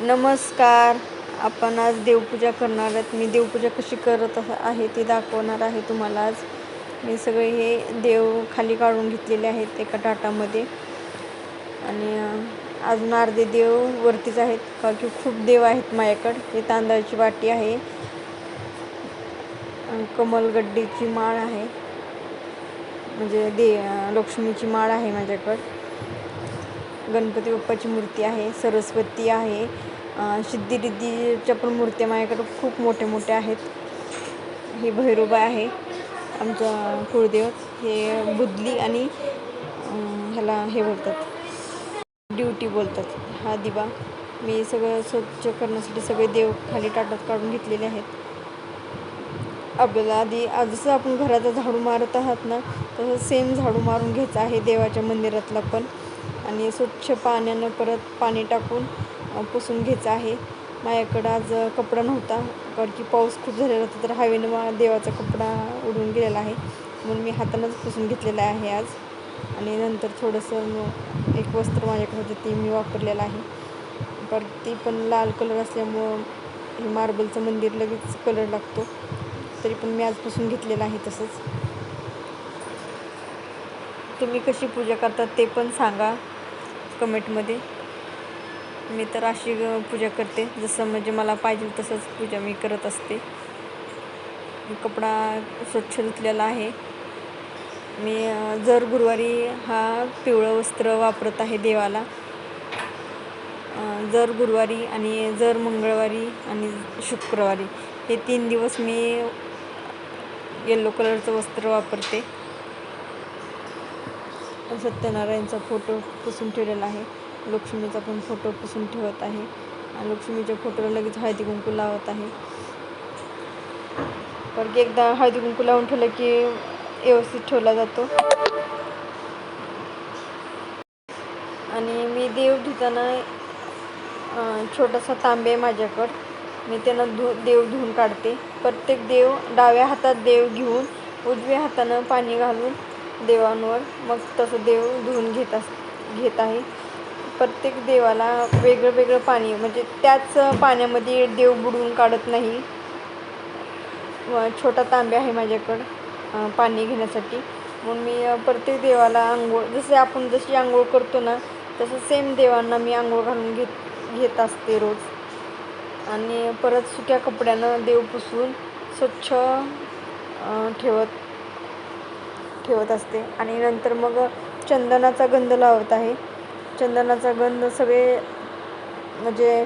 नमस्कार. आपण आज देवपूजा करणार आहेत. मी देवपूजा कशी करत आहे ती दाखवणार आहे तुम्हाला आज. मी सगळे हे देव खाली काढून घेतलेले आहेत एका टाटामध्ये. आणि आज अजून अर्धे देव वरतीच आहेत. का की खूप देव आहेत माझ्याकडं. हे तांदळाची वाटी आहे. कमलगड्डीची माळ आहे. म्हणजे दे लक्ष्मीची माळ आहे माझ्याकडं. गणपती बाप्पाची मूर्ती आहे सरस्वती आहे सिद्धिरिद्धीच्या पण मूर्त्या माझ्याकडं खूप मोठ्या मोठ्या आहेत. हे भैरोबा आहे आमचा कुळदेवत हे बुदली आणि ह्याला हे बोलतात. ड्युटी बोलतात. हा दिवा. मी सगळं स्वच्छ करण्यासाठी सगळे देव खाली ताटात काढून घेतलेले आहेत. आपल्याला आधी जसं आपण घराचा झाडू मारत आहात ना तसं सेम झाडू मारून घ्यायचं आहे देवाच्या मंदिरातला पण. आणि स्वच्छ पाण्यानं परत पाणी टाकून पुसून घ्यायचं आहे. माझ्याकडं आज कपडा नव्हता कारण की पाऊस खूप झालेला होता तर हवेनं मा देवाचा कपडा उडून गेलेला आहे. म्हणून मी हातानंच पुसून घेतलेला आहे आज. आणि नंतर थोडंसं एक वस्त्र माझ्याकडे होतं ते मी वापरलेलं आहे. कारण ती पण लाल कलर असल्यामुळं हे मार्बलचं मंदिर लगेच कलर लागतो. तरी पण मी आज पुसून घेतलेलं आहे तसंच. तुम्ही कशी पूजा करतात ते पण सांगा. कमेंटमध्ये. मी तर अशी पूजा करते. जसं म्हणजे मला पाहिजे तसंच पूजा मी करत असते. कपडा स्वच्छ धुतलेला आहे. मी जर गुरुवारी हा पिवळं वस्त्र वापरत आहे देवाला. जर गुरुवारी आणि जर मंगळवारी आणि शुक्रवारी. हे तीन दिवस मी येल्लो कलरचं वस्त्र वापरते. सत्यनारायणचा फोटो पुसून ठेवलेला आहे. लक्ष्मीचा पण फोटो पुसून ठेवत आहे. आणि लक्ष्मीच्या फोटोला लगेच हळदी कुंकू लावत आहे. परत एकदा हळदी कुंकू लावून ठेवलं की व्यवस्थित ठेवला जातो. आणि मी देव धुताना छोटासा तांबे आहे माझ्याकडं. मी त्यांना धु देव धुवून काढते. प्रत्येक देव डाव्या हातात देव घेऊन उजव्या हातानं पाणी घालून देवांवर मग तसं देव धुवून घेत अस घेत आहे. प्रत्येक देवाला वेगळं वेगळं पाणी म्हणजे त्याच पाण्यामध्ये देव बुडवून काढत नाही. व छोटा तांब्या आहे माझ्याकडं पाणी घेण्यासाठी. मग मी प्रत्येक देवाला आंघोळ जसे आपण जशी आंघोळ करतो ना तसं सेम देवांना मी आंघोळ घालून घेत घेत असते रोज. आणि परत सुक्या कपड्यानं देव पुसून स्वच्छ ठेवत ठेवत असते. आणि नंतर मग चंदनाचा गंध लावत आहे. चंदनाचा गंध सगळे म्हणजे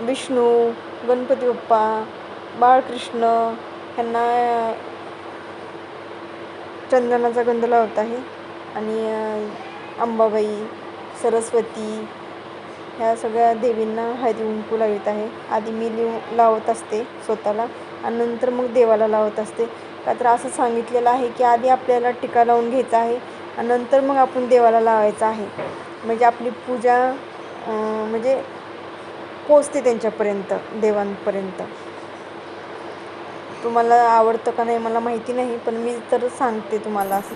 विष्णू गणपती बाप्पा बाळकृष्ण ह्यांना चंदनाचा गंध लावत आहे. आणि अंबाबाई सरस्वती ह्या सगळ्या देवींना हळदी कुंकू लावित आहे. आधी मी लिहू लावत असते स्वतःला. आणि नंतर मग देवाला लावत असते. का तर असं सांगितलेलं आहे की आधी आपल्याला टिका लावून घ्यायचा आहे आणि नंतर मग आपण देवाला लावायचं आहे. म्हणजे आपली पूजा म्हणजे पोचते त्यांच्यापर्यंत देवांपर्यंत. तुम्हाला आवडतं का नाही मला माहिती नाही पण मी तर सांगते तुम्हाला असं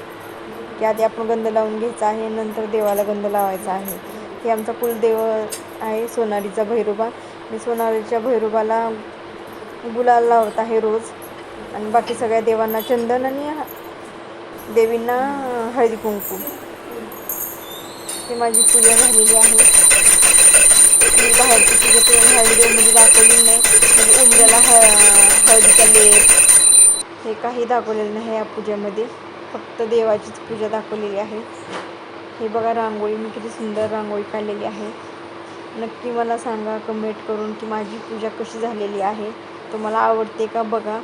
की आधी आपण गंध लावून घ्यायचा आहे नंतर देवाला गंध लावायचा आहे. हे आमचा कुलदेव आहे सोनारीचा भैरोबा. मी सोनारीच्या भैरोबाला गुलाल लावत आहे रोज. आणि बाकी सगळ्या देवांना चंदन आणि ह- देवींना हळदी कुंकू. ही माझी पूजा झालेली आहे. मी बाहेरची पूजा ते हळदी म्हणजे दाखवली नाही. म्हणजे उमऱ्याला ह हळदीचा लेप. हे काही दाखवलेलं नाही या पूजेमध्ये. फक्त देवाचीच पूजा दाखवलेली आहे. हे बघा रांगोळी मी किती सुंदर रांगोळी काढलेली आहे. नक्की मला सांगा कमेंट करून की माझी पूजा कशी झालेली आहे. तुम्हाला आवडते का? बघा.